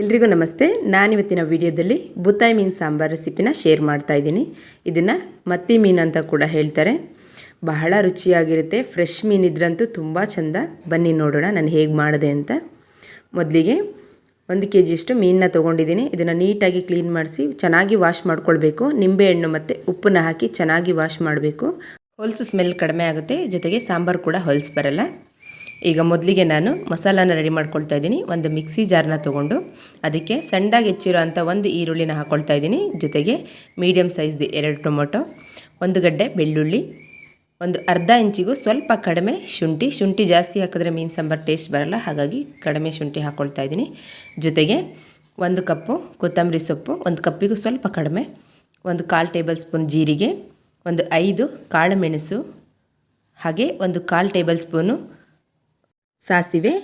ಎಲ್ರಿಗೂ ನಮಸ್ತೆ. ನಾನಿವತ್ತಿನ ವಿಡಿಯೋದಲ್ಲಿ ಬುತ್ತಾಯಿ ಮೀನು ಸಾಂಬಾರು ರೆಸಿಪಿನ ಶೇರ್ ಮಾಡ್ತಾ ಇದ್ದೀನಿ. ಇದನ್ನು ಮತ್ತಿ ಮೀನು ಅಂತ ಕೂಡ ಹೇಳ್ತಾರೆ. ಬಹಳ ರುಚಿಯಾಗಿರುತ್ತೆ. ಫ್ರೆಶ್ ಮೀನಿದ್ರಂತೂ ತುಂಬ ಚೆಂದ. ಬನ್ನಿ ನೋಡೋಣ ನಾನು ಹೇಗೆ ಮಾಡಿದೆ ಅಂತ. ಮೊದಲಿಗೆ ಒಂದು ಕೆ ಜಿಯಷ್ಟು ಮೀನನ್ನ ತೊಗೊಂಡಿದ್ದೀನಿ. ಇದನ್ನು ನೀಟಾಗಿ ಕ್ಲೀನ್ ಮಾಡಿಸಿ ಚೆನ್ನಾಗಿ ವಾಶ್ ಮಾಡ್ಕೊಳ್ಬೇಕು. ನಿಂಬೆಹಣ್ಣು ಮತ್ತು ಉಪ್ಪನ್ನ ಹಾಕಿ ಚೆನ್ನಾಗಿ ವಾಶ್ ಮಾಡಬೇಕು. ಹೊಲಸು ಸ್ಮೆಲ್ ಕಡಿಮೆ ಆಗುತ್ತೆ. ಜೊತೆಗೆ ಸಾಂಬಾರು ಕೂಡ ಹೊಲಸು ಬರಲ್ಲ. ಈಗ ಮೊದಲಿಗೆ ನಾನು ಮಸಾಲಾನ ರೆಡಿ ಮಾಡ್ಕೊಳ್ತಾ ಇದ್ದೀನಿ. ಒಂದು ಮಿಕ್ಸಿ ಜಾರ್ನ ತೊಗೊಂಡು ಅದಕ್ಕೆ ಸಣ್ಣದಾಗಿ ಹೆಚ್ಚಿರೋ ಅಂಥ ಒಂದು ಈರುಳ್ಳಿನ ಹಾಕ್ಕೊಳ್ತಾ ಇದ್ದೀನಿ. ಜೊತೆಗೆ ಮೀಡಿಯಮ್ ಸೈಜ್ದು ಎರಡು ಟೊಮೊಟೊ, ಒಂದು ಗಡ್ಡೆ ಬೆಳ್ಳುಳ್ಳಿ, ಒಂದು ಅರ್ಧ ಇಂಚಿಗೂ ಸ್ವಲ್ಪ ಕಡಿಮೆ ಶುಂಠಿ. ಶುಂಠಿ ಜಾಸ್ತಿ ಹಾಕಿದ್ರೆ ಮೀನು ಸಾಂಬಾರು ಟೇಸ್ಟ್ ಬರಲ್ಲ. ಹಾಗಾಗಿ ಕಡಿಮೆ ಶುಂಠಿ ಹಾಕ್ಕೊಳ್ತಾ ಇದ್ದೀನಿ. ಜೊತೆಗೆ ಒಂದು ಕಪ್ಪು ಕೊತ್ತಂಬರಿ ಸೊಪ್ಪು, ಒಂದು ಕಪ್ಪಿಗೂ ಸ್ವಲ್ಪ ಕಡಿಮೆ, ಒಂದು ಕಾಲು ಟೇಬಲ್ ಸ್ಪೂನ್ ಜೀರಿಗೆ, ಒಂದು ಐದು ಕಾಳು ಮೆಣಸು, ಹಾಗೆ ಒಂದು ಕಾಲು ಟೇಬಲ್ ಸ್ಪೂನು ಸಾಸಿವೆ,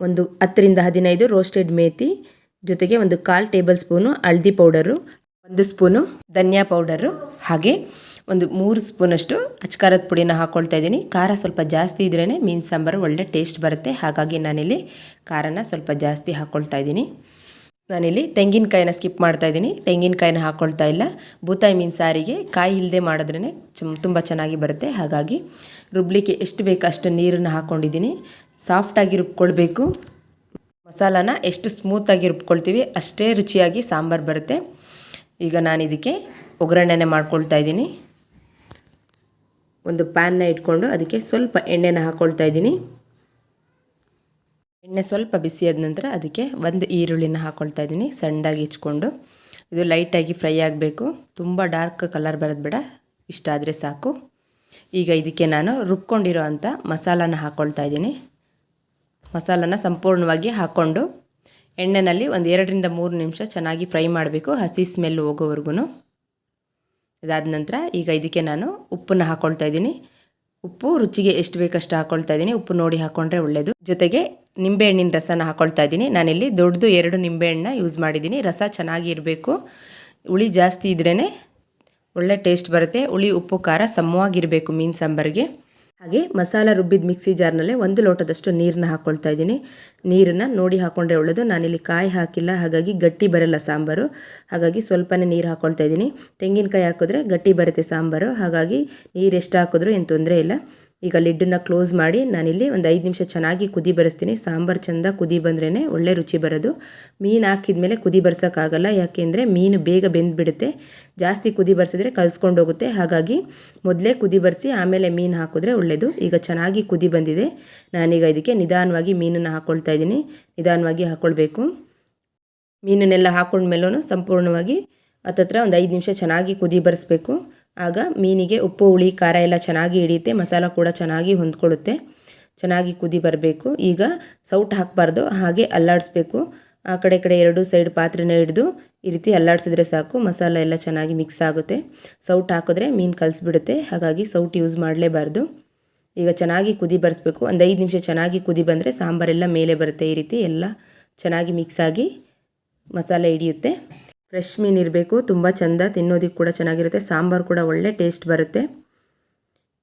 ಒಂದು ಹತ್ತರಿಂದ ಹದಿನೈದು ರೋಸ್ಟೆಡ್ ಮೇತಿ, ಜೊತೆಗೆ ಒಂದು ಕಾಲು ಟೇಬಲ್ ಸ್ಪೂನು ಹಳದಿ ಪೌಡರು ಒಂದು ಸ್ಪೂನು ಧನಿಯಾ ಪೌಡರು ಹಾಗೆ ಒಂದು ಮೂರು ಸ್ಪೂನಷ್ಟು ಅಚ್ಕಾರದ ಪುಡಿನ ಹಾಕ್ಕೊಳ್ತಾ ಇದ್ದೀನಿ. ಖಾರ ಸ್ವಲ್ಪ ಜಾಸ್ತಿ ಇದ್ರೇ ಮೀನು ಸಾಂಬಾರು ಒಳ್ಳೆ ಟೇಸ್ಟ್ ಬರುತ್ತೆ. ಹಾಗಾಗಿ ನಾನಿಲ್ಲಿ ಖಾರನ ಸ್ವಲ್ಪ ಜಾಸ್ತಿ ಹಾಕ್ಕೊಳ್ತಾ ಇದ್ದೀನಿ. ನಾನಿಲ್ಲಿ ತೆಂಗಿನಕಾಯಿನ ಸ್ಕಿಪ್ ಮಾಡ್ತಾ ಇದ್ದೀನಿ. ತೆಂಗಿನಕಾಯಿನ ಹಾಕ್ಕೊಳ್ತಾ ಇಲ್ಲ. ಬೂತಾಯಿ ಮೀನು ಸಾರಿಗೆ ಕಾಯಿ ಇಲ್ಲದೆ ಮಾಡಿದ್ರೇ ತುಂಬ ಚೆನ್ನಾಗಿ ಬರುತ್ತೆ. ಹಾಗಾಗಿ ರುಬ್ಲಿಕ್ಕೆ ಎಷ್ಟು ಬೇಕು ಅಷ್ಟು ನೀರನ್ನು ಹಾಕ್ಕೊಂಡಿದ್ದೀನಿ ಸಾಫ್ಟಾಗಿ ರುಬ್ಕೊಳ್ಬೇಕು. ಮಸಾಲಾನ ಎಷ್ಟು ಸ್ಮೂತಾಗಿ ರುಬ್ಕೊಳ್ತೀವಿ ಅಷ್ಟೇ ರುಚಿಯಾಗಿ ಸಾಂಬಾರು ಬರುತ್ತೆ. ಈಗ ನಾನು ಇದಕ್ಕೆ ಒಗ್ಗರಣೆನೆ ಮಾಡ್ಕೊಳ್ತಾ ಇದ್ದೀನಿ. ಒಂದು ಪ್ಯಾನ್ನ ಇಟ್ಕೊಂಡು ಅದಕ್ಕೆ ಸ್ವಲ್ಪ ಎಣ್ಣೆನ ಹಾಕ್ಕೊಳ್ತಾ ಇದ್ದೀನಿ. ಎಣ್ಣೆ ಸ್ವಲ್ಪ ಬಿಸಿಯಾದ ನಂತರ ಅದಕ್ಕೆ ಒಂದು ಈರುಳ್ಳಿನ ಹಾಕ್ಕೊಳ್ತಾ ಇದ್ದೀನಿ, ಸಣ್ಣದಾಗಿ ಇಚ್ಕೊಂಡು. ಇದು ಲೈಟಾಗಿ ಫ್ರೈ ಆಗಬೇಕು. ತುಂಬ ಡಾರ್ಕ್ ಕಲರ್ ಬರೋದು ಬೇಡ, ಇಷ್ಟ ಆದರೆ ಸಾಕು. ಈಗ ಇದಕ್ಕೆ ನಾನು ರುಬ್ಕೊಂಡಿರೋ ಅಂಥ ಮಸಾಲಾನ ಹಾಕ್ಕೊಳ್ತಾ ಇದ್ದೀನಿ. ಮಸಾಲಾನ ಸಂಪೂರ್ಣವಾಗಿ ಹಾಕ್ಕೊಂಡು ಎಣ್ಣೆಯಲ್ಲಿ ಒಂದು ಎರಡರಿಂದ ಮೂರು ನಿಮಿಷ ಚೆನ್ನಾಗಿ ಫ್ರೈ ಮಾಡಬೇಕು, ಹಸಿ ಸ್ಮೆಲ್ ಹೋಗೋವರೆಗೂ ಇದಾದ ನಂತರ ಈಗ ಇದಕ್ಕೆ ನಾನು ಉಪ್ಪನ್ನು ಹಾಕ್ಕೊಳ್ತಾ ಇದ್ದೀನಿ. ಉಪ್ಪು, ರುಚಿಗೆ ಎಷ್ಟು ಬೇಕಷ್ಟು ಹಾಕೊಳ್ತಾ ಇದ್ದೀನಿ. ಉಪ್ಪು ನೋಡಿ ಹಾಕೊಂಡ್ರೆ ಒಳ್ಳೆಯದು ಜೊತೆಗೆ ನಿಂಬೆಹಣ್ಣಿನ ರಸನ ಹಾಕೊಳ್ತಾ ಇದ್ದೀನಿ. ನಾನಿಲ್ಲಿ ದೊಡ್ಡದು ಎರಡು ನಿಂಬೆಹಣ್ಣನ್ನ ಯೂಸ್ ಮಾಡಿದ್ದೀನಿ. ರಸ ಚೆನ್ನಾಗಿ ಇರಬೇಕು ಹುಳಿ ಜಾಸ್ತಿ ಇದ್ರೇ ಒಳ್ಳೆ ಟೇಸ್ಟ್ ಬರುತ್ತೆ. ಹುಳಿ, ಉಪ್ಪು, ಖಾರ ಸಮವಾಗಿರಬೇಕು ಮೀನು ಸಾಂಬಾರಿಗೆ. ಹಾಗೆ ಮಸಾಲ ರುಬ್ಬಿದ ಮಿಕ್ಸಿ ಜಾರ್ನಲ್ಲೇ ಒಂದು ಲೋಟದಷ್ಟು ನೀರನ್ನ ಹಾಕ್ಕೊಳ್ತಾ ಇದ್ದೀನಿ. ನೀರನ್ನು ನೋಡಿ ಹಾಕ್ಕೊಂಡ್ರೆ ಒಳ್ಳೆಯದು ನಾನಿಲ್ಲಿ ಕಾಯಿ ಹಾಕಿಲ್ಲ, ಹಾಗಾಗಿ ಗಟ್ಟಿ ಬರಲ್ಲ ಸಾಂಬಾರು. ಹಾಗಾಗಿ ಸ್ವಲ್ಪನೇ ನೀರು ಹಾಕ್ಕೊಳ್ತಾ ಇದ್ದೀನಿ. ತೆಂಗಿನಕಾಯಿ ಹಾಕಿದ್ರೆ ಗಟ್ಟಿ ಬರುತ್ತೆ ಸಾಂಬಾರು. ಹಾಗಾಗಿ ನೀರು ಎಷ್ಟು ಹಾಕಿದ್ರೂ ಏನು ತೊಂದರೆ ಇಲ್ಲ. ಈಗ ಲಿಡ್ಡನ್ನು ಕ್ಲೋಸ್ ಮಾಡಿ ನಾನಿಲ್ಲಿ ಒಂದು ಐದು ನಿಮಿಷ ಚೆನ್ನಾಗಿ ಕುದಿ ಬರೆಸ್ತೀನಿ. ಸಾಂಬಾರು ಚೆಂದ ಕುದಿ ಬಂದ್ರೇ ಒಳ್ಳೆ ರುಚಿ ಬರೋದು. ಮೀನು ಹಾಕಿದ ಮೇಲೆ ಕುದಿ ಬರ್ಸೋಕ್ಕಾಗಲ್ಲ. ಯಾಕೆಂದರೆ ಮೀನು ಬೇಗ ಬೆಂದುಬಿಡುತ್ತೆ. ಜಾಸ್ತಿ ಕುದಿ ಬರ್ಸಿದ್ರೆ ಕಲ್ಸ್ಕೊಂಡು ಹೋಗುತ್ತೆ. ಹಾಗಾಗಿ ಮೊದಲೇ ಕುದಿ ಬರೆಸಿ ಆಮೇಲೆ ಮೀನು ಹಾಕಿದ್ರೆ ಒಳ್ಳೆಯದು ಈಗ ಚೆನ್ನಾಗಿ ಕುದಿ ಬಂದಿದೆ. ನಾನೀಗ ಇದಕ್ಕೆ ನಿಧಾನವಾಗಿ ಮೀನನ್ನು ಹಾಕ್ಕೊಳ್ತಾ ಇದ್ದೀನಿ. ನಿಧಾನವಾಗಿ ಹಾಕ್ಕೊಳ್ಬೇಕು ಮೀನನ್ನೆಲ್ಲ ಹಾಕ್ಕೊಂಡ್ಮೇಲೂ ಸಂಪೂರ್ಣವಾಗಿ ಹತ್ತತ್ರ ಒಂದು ಐದು ನಿಮಿಷ ಚೆನ್ನಾಗಿ ಕುದಿ ಬರೆಸ್ಬೇಕು. ಆಗ ಮೀನಿಗೆ ಉಪ್ಪು, ಹುಳಿ, ಖಾರ ಎಲ್ಲ ಚೆನ್ನಾಗಿ ಹಿಡಿಯುತ್ತೆ, ಮಸಾಲ ಕೂಡ ಚೆನ್ನಾಗಿ ಹೊಂದ್ಕೊಳ್ಳುತ್ತೆ. ಚೆನ್ನಾಗಿ ಕುದಿ ಬರಬೇಕು. ಈಗ ಸೌಟ್ ಹಾಕಬಾರ್ದು, ಹಾಗೆ ಅಲ್ಲಾಡಿಸ್ಬೇಕು. ಆ ಕಡೆ ಕಡೆ ಎರಡು ಸೈಡ್ ಪಾತ್ರೆನ ಹಿಡಿದು ಈ ರೀತಿ ಅಲ್ಲಾಡಿಸಿದ್ರೆ ಸಾಕು, ಮಸಾಲ ಎಲ್ಲ ಚೆನ್ನಾಗಿ ಮಿಕ್ಸ್ ಆಗುತ್ತೆ. ಸೌಟ್ ಹಾಕಿದ್ರೆ ಮೀನು ಕಲಿಸ್ಬಿಡುತ್ತೆ, ಹಾಗಾಗಿ ಸೌಟ್ ಯೂಸ್ ಮಾಡಲೇಬಾರ್ದು. ಈಗ ಚೆನ್ನಾಗಿ ಕುದಿ ಬರೆಸ್ಬೇಕು. ಒಂದು ಐದು ನಿಮಿಷ ಚೆನ್ನಾಗಿ ಕುದಿ ಬಂದರೆ ಸಾಂಬಾರೆಲ್ಲ ಮೇಲೆ ಬರುತ್ತೆ ಈ ರೀತಿ ಎಲ್ಲ ಚೆನ್ನಾಗಿ ಮಿಕ್ಸ್ ಆಗಿ ಮಸಾಲೆ ಹಿಡಿಯುತ್ತೆ. ಫ್ರೆಶ್ ಮೀನು ಇರಬೇಕು. ತುಂಬ ಚೆಂದ ತಿನ್ನೋದಕ್ಕೆ ಕೂಡ ಚೆನ್ನಾಗಿರುತ್ತೆ. ಸಾಂಬಾರು ಕೂಡ ಒಳ್ಳೆ ಟೇಸ್ಟ್ ಬರುತ್ತೆ.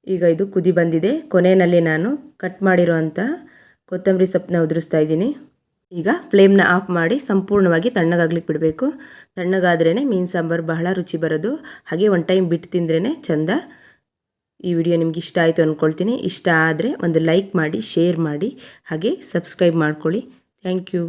ಈಗ ಇದು ಕುದಿ ಬಂದಿದೆ. ಕೊನೆಯಲ್ಲಿ ನಾನು ಕಟ್ ಮಾಡಿರೋ ಅಂಥ ಕೊತ್ತಂಬರಿ ಸೊಪ್ಪನ್ನ ಉದುರಿಸ್ತಾ ಇದ್ದೀನಿ. ಈಗ ಫ್ಲೇಮ್ನ ಆಫ್ ಮಾಡಿ ಸಂಪೂರ್ಣವಾಗಿ ತಣ್ಣಗಾಗ್ಲಿಕ್ಕೆ ಬಿಡಬೇಕು. ತಣ್ಣಗಾದ್ರೇ ಮೀನು ಸಾಂಬಾರು ಬಹಳ ರುಚಿ ಬರೋದು. ಹಾಗೆ ಒನ್ ಟೈಮ್ ಬಿಟ್ಟು ತಿಂದ್ರೇ ಚೆಂದ. ಈ ವಿಡಿಯೋ ನಿಮ್ಗೆ ಇಷ್ಟ ಆಯಿತು ಅಂದ್ಕೊಳ್ತೀನಿ ಇಷ್ಟ ಆದರೆ ಒಂದು ಲೈಕ್ ಮಾಡಿ, ಶೇರ್ ಮಾಡಿ, ಹಾಗೆ ಸಬ್ಸ್ಕ್ರೈಬ್ ಮಾಡ್ಕೊಳ್ಳಿ. Thank you.